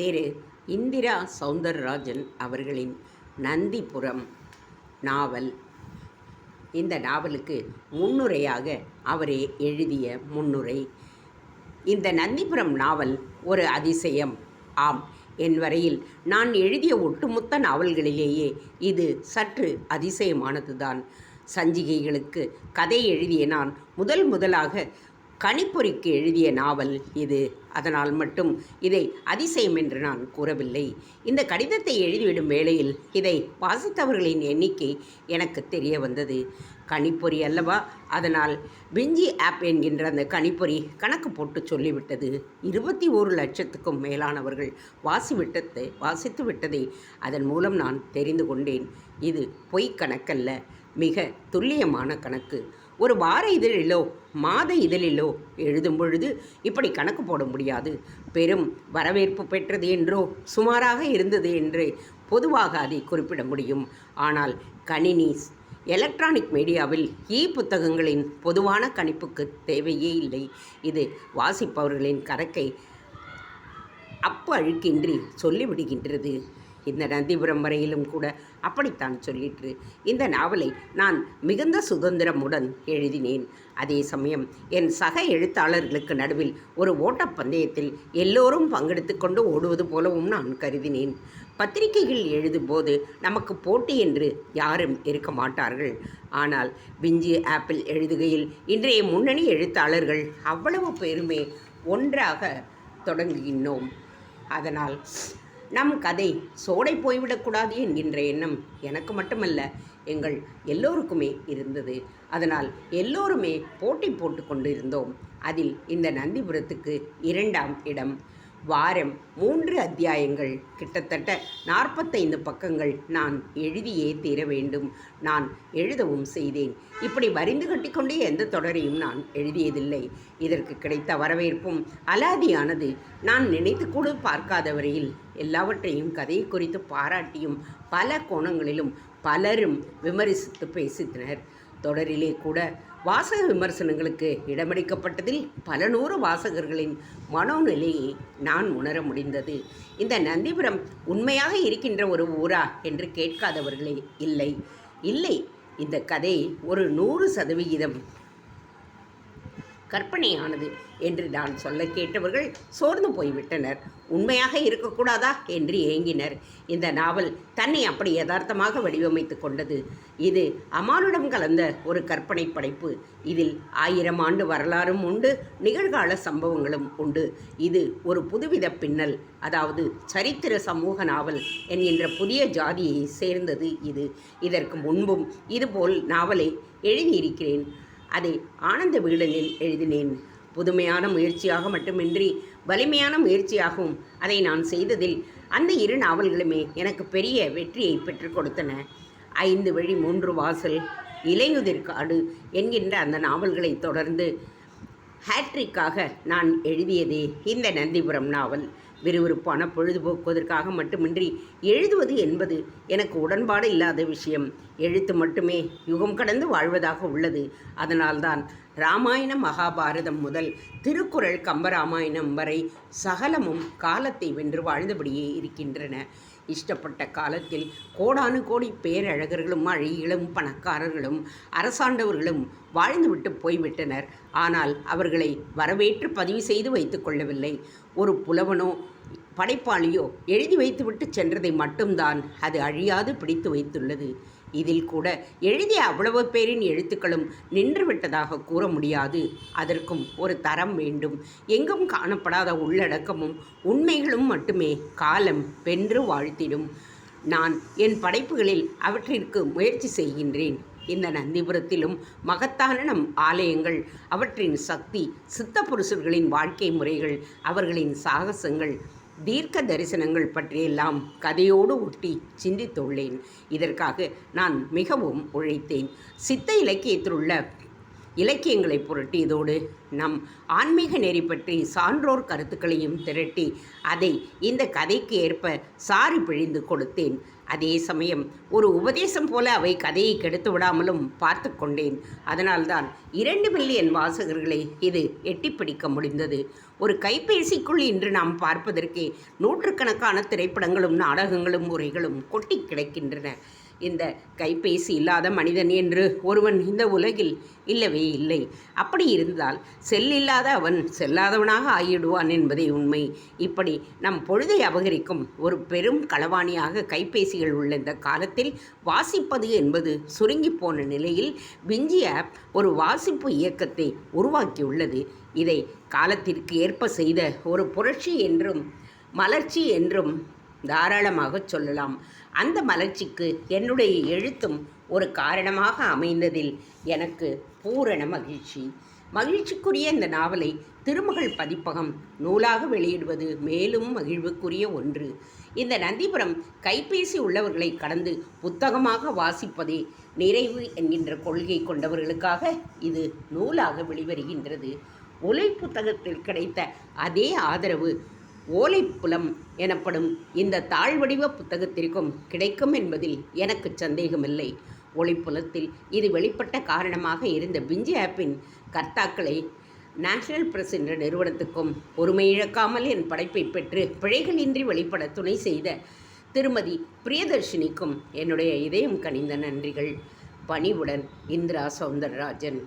திரு இந்திரா சவுந்தரராஜன் அவர்களின் நந்திபுரம் நாவல். இந்த நாவலுக்கு முன்னுரையாக அவரே எழுதிய முன்னுரை. இந்த நந்திபுரம் நாவல் ஒரு அதிசயம். ஆம் என் வரையில் நான் எழுதிய ஒட்டுமொத்த நாவல்களிலேயே இது சற்று அதிசயமானதுதான். சஞ்சிகைகளுக்கு கதை எழுதிய நான் முதல் முதலாக கணிப்பொறிக்கு எழுதிய நாவல் இது. அதனால் மட்டும் இதை அதிசயம் என்று நான் கூறவில்லை. இந்த கடிதத்தை எழுதிவிடும் வேளையில் இதை வாசித்தவர்களின் எண்ணிக்கை எனக்கு தெரிய வந்தது. கணிப்பொறி அல்லவா? அதனால் பிஞ்சி ஆப் என்கின்ற அந்த கணிப்பொறி கணக்கு போட்டு சொல்லிவிட்டது. இருபத்தி ஓரு லட்சத்துக்கும் மேலானவர்கள் வாசிவிட்டதை வாசித்து விட்டதை அதன் மூலம் நான் தெரிந்து கொண்டேன். இது பொய் கணக்கல்ல மிக துல்லியமான கணக்கு. ஒரு வார இதழிலோ மாத இதழிலோ எழுதும் பொழுது இப்படி கணக்கு போட முடியாது. பெரும் வரவேற்பு பெற்றது என்றோ சுமாராக இருந்தது என்று பொதுவாக அதை குறிப்பிட முடியும். ஆனால் கணினி எலக்ட்ரானிக் மீடியாவில் இ புத்தகங்களின் பொதுவான கணிப்புக்கு தேவையே இல்லை. இது வாசிப்பவர்களின் கணக்கை அப்பு அழுக்கின்றி சொல்லிவிடுகின்றது. இந்த நந்திபுரம் வரையிலும் கூட. அப்படித்தான் சொல்லிற்று. இந்த நாவலை நான் மிகுந்த சுதந்திரமுடன் எழுதினேன். அதே சமயம் என் சக எழுத்தாளர்களுக்கு நடுவில் ஒரு ஓட்டப்பந்தயத்தில் எல்லோரும் பங்கெடுத்து கொண்டு ஓடுவது போலவும் நான் கருதினேன். பத்திரிகைகள் எழுதும்போது நமக்கு போட்டி என்று யாரும் இருக்க மாட்டார்கள். ஆனால் பிஞ்சு ஆப்பிள் எழுதுகையில் இன்றைய முன்னணி எழுத்தாளர்கள் அவ்வளவு பெருமை ஒன்றாக தொடங்குகின்றோம். அதனால் நம் கதை சோடை போய்விடக்கூடாது என்கின்ற எண்ணம் எனக்கு மட்டுமல்ல எங்கள் எல்லோருக்குமே இருந்தது. அதனால் எல்லோருமே போட்டி போட்டு கொண்டிருந்தோம். அதில் இந்த நந்திபுரத்துக்கு இரண்டாம் இடம். வாரம் மூன்று அத்தியாயங்கள். கிட்டத்தட்ட நாற்பத்தைந்து பக்கங்கள் நான் எழுதியே தீர வேண்டும். நான் எழுதவும் செய்தேன். இப்படி வரிந்து கட்டிக்கொண்டே எந்த தொடரையும் நான் எழுதியதில்லை. இதற்கு கிடைத்த வரவேற்பும் அலாதியானது. நான் நினைத்து கூட பார்க்காத வரையில் எல்லாவற்றையும் கதையை குறித்து பாராட்டியும் பல கோணங்களிலும் பலரும் விமர்சித்து பேசித்தனர். தொடரிலே கூட வாசக விமர்சனங்களுக்கு இடமளிக்கப்பட்டதில் பல நூறு வாசகர்களின் மனோநிலையை நான் உணர முடிந்தது. இந்த நந்திபுரம் உண்மையாக இருக்கின்ற ஒரு ஊரா என்று கேட்காதவர்களே இல்லை. இல்லை இந்த கதை ஒரு நூறு சதவிகிதம். கற்பனையானது என்று நான் சொல்ல கேட்டவர்கள் சோர்ந்து போய்விட்டனர். உண்மையாக இருக்கக்கூடாதா? என்று ஏங்கினர். இந்த நாவல் தன்னை அப்படி யதார்த்தமாக வடிவமைத்து கொண்டது. இது அமானுடம் கலந்த ஒரு கற்பனை படைப்பு. இதில் ஆயிரம் ஆண்டு வரலாறும் உண்டு நிகழ்கால சம்பவங்களும் உண்டு. இது ஒரு புதுவித பின்னல் அதாவது சரித்திர சமூக நாவல் என்கின்ற புதிய ஜாதியை சேர்ந்தது இது. இதற்கு முன்பும் இதுபோல் நாவலை எழுதியிருக்கிறேன். அதை ஆனந்த விகடனில் எழுதினேன். புதுமையான முயற்சியாக மட்டுமின்றி வலிமையான முயற்சியாகவும் அதை நான் செய்ததில் அந்த இரு நாவல்களுமே எனக்கு பெரிய வெற்றியை பெற்றுக் கொடுத்தன. ஐந்து வழி மூன்று வாசல் இலையுதிர் காடு என்கின்ற அந்த நாவல்களை தொடர்ந்து ஹேட்ரிக்காக நான் எழுதியதே இந்த நந்திபுரம் நாவல். விறுவிறுப்பான பொழுதுபோக்குவதற்காக மட்டுமின்றி எழுதுவது என்பது எனக்கு உடன்பாடு இல்லாத விஷயம். எழுத்து மட்டுமே யுகம் கடந்து வாழ்வதாக உள்ளது. அதனால்தான் ராமாயண மகாபாரதம் முதல் திருக்குறள் கம்பராமாயணம் வரை சகலமும் காலத்தை வென்று வாழ்ந்தபடியே இருக்கின்றன. இஷ்டப்பட்ட காலத்தில் கோடானு கோடி பேரழகர்களும் அழகிகளும் பணக்காரர்களும் அரசாண்டவர்களும் வாழ்ந்துவிட்டு போய்விட்டனர். ஆனால் அவர்களை வரவேற்று பதிவு செய்து வைத்து கொள்ளவில்லை. ஒரு புலவனோ படைப்பாளியோ எழுதி வைத்துவிட்டு சென்றதை மட்டும்தான் அது அழியாது பிடித்து வைத்துள்ளது. இதில் கூட எழுதிய அவ்வளவு பேரின் எழுத்துக்களும் நின்றுவிட்டதாக கூற முடியாது. அதற்கும் ஒரு தரம் வேண்டும். எங்கும் காணப்படாத உள்ளடக்கமும் உண்மைகளும் மட்டுமே காலம் வென்று வாழ்த்திடும். நான் என் படைப்புகளில் அவற்றிற்கு முயற்சி செய்கின்றேன். இந்த நந்திபுரத்திலும் மகத்தான நம் ஆலயங்கள் அவற்றின் சக்தி சித்த புருஷர்களின் வாழ்க்கை முறைகள் அவர்களின் சாகசங்கள் தீர்க்க தரிசனங்கள் பற்றியெல்லாம் கதையோடு ஒட்டி சிந்தித்துள்ளேன். இதற்காக நான் மிகவும் உழைத்தேன். சித்த இலக்கியத்திலுள்ள இலக்கியங்களை புரட்டியதோடு நம் ஆன்மீக நெறி பற்றி சான்றோர் கருத்துக்களையும் திரட்டி அதை இந்த கதைக்கு ஏற்ப சாரி பிழிந்து கொடுத்தேன். அதே சமயம் ஒரு உபதேசம் போல அவை கதையை கெடுத்து விடாமலும் பார்த்து கொண்டேன். அதனால்தான் இரண்டு மில்லியன் வாசகர்களை இது எட்டிப்பிடிக்க முடிந்தது. ஒரு கைபேசிக்குள் இன்று நாம் பார்ப்பதற்கே நூற்றுக்கணக்கான திரைப்படங்களும் நாடகங்களும் உரைகளும் கொட்டி கிடக்கின்றன. இந்த கைபேசி இல்லாத மனிதன் என்று ஒருவன் இந்த உலகில் இல்லவே இல்லை. அப்படி இருந்தால் செல்லில்லாத அவன் செல்லாதவனாக ஆகிடுவான் என்பதே உண்மை. இப்படி நம் பொழுதை அபகரிக்கும் ஒரு பெரும் களவாணியாக கைபேசிகள் உள்ள இந்த காலத்தில் வாசிப்பது என்பது சுருங்கி போன நிலையில் விஞ்சி ஆப் ஒரு வாசிப்பு இயக்கத்தை உருவாக்கியுள்ளது. இதை காலத்திற்கு ஏற்ப செய்த ஒரு புரட்சி என்றும் மலர்ச்சி என்றும் தாராளமாக சொல்லலாம். அந்த மலர்ச்சிக்கு என்னுடைய எழுத்தும் ஒரு காரணமாக அமைந்ததில் எனக்கு பூரண மகிழ்ச்சி. மகிழ்ச்சிக்குரிய இந்த நாவலை திருமகள் பதிப்பகம் நூலாக வெளியிடுவது மேலும் மகிழ்வுக்குரிய ஒன்று. இந்த நந்திபுரம் கைபேசி உள்ளவர்களை கடந்து புத்தகமாக வாசிப்பதே நிறைவு என்கின்ற கொள்கை கொண்டவர்களுக்காக இது நூலாக வெளிவருகின்றது. ஒலை புத்தகத்தில் கிடைத்த அதே ஆதரவு ஓலைப்புலம் எனப்படும் இந்த தாழ்வடிவ புத்தகத்திற்கும் கிடைக்கும் என்பதில் எனக்கு சந்தேகமில்லை. ஒளிப்புலத்தில் இது வெளிப்பட்ட காரணமாக இருந்த பிஞ்சி ஆப்பின் கர்த்தாக்களை நேஷனல் பிரஸ் என்ற நிறுவனத்துக்கும் பொறுமை இழக்காமல் என் படைப்பை பெற்று பிழைகளின்றி வெளிப்பட துணை செய்த திருமதி பிரியதர்ஷினிக்கும் என்னுடைய இதயம் கனிந்த நன்றிகள். பணிவுடன் இந்திரா சௌந்தரராஜன்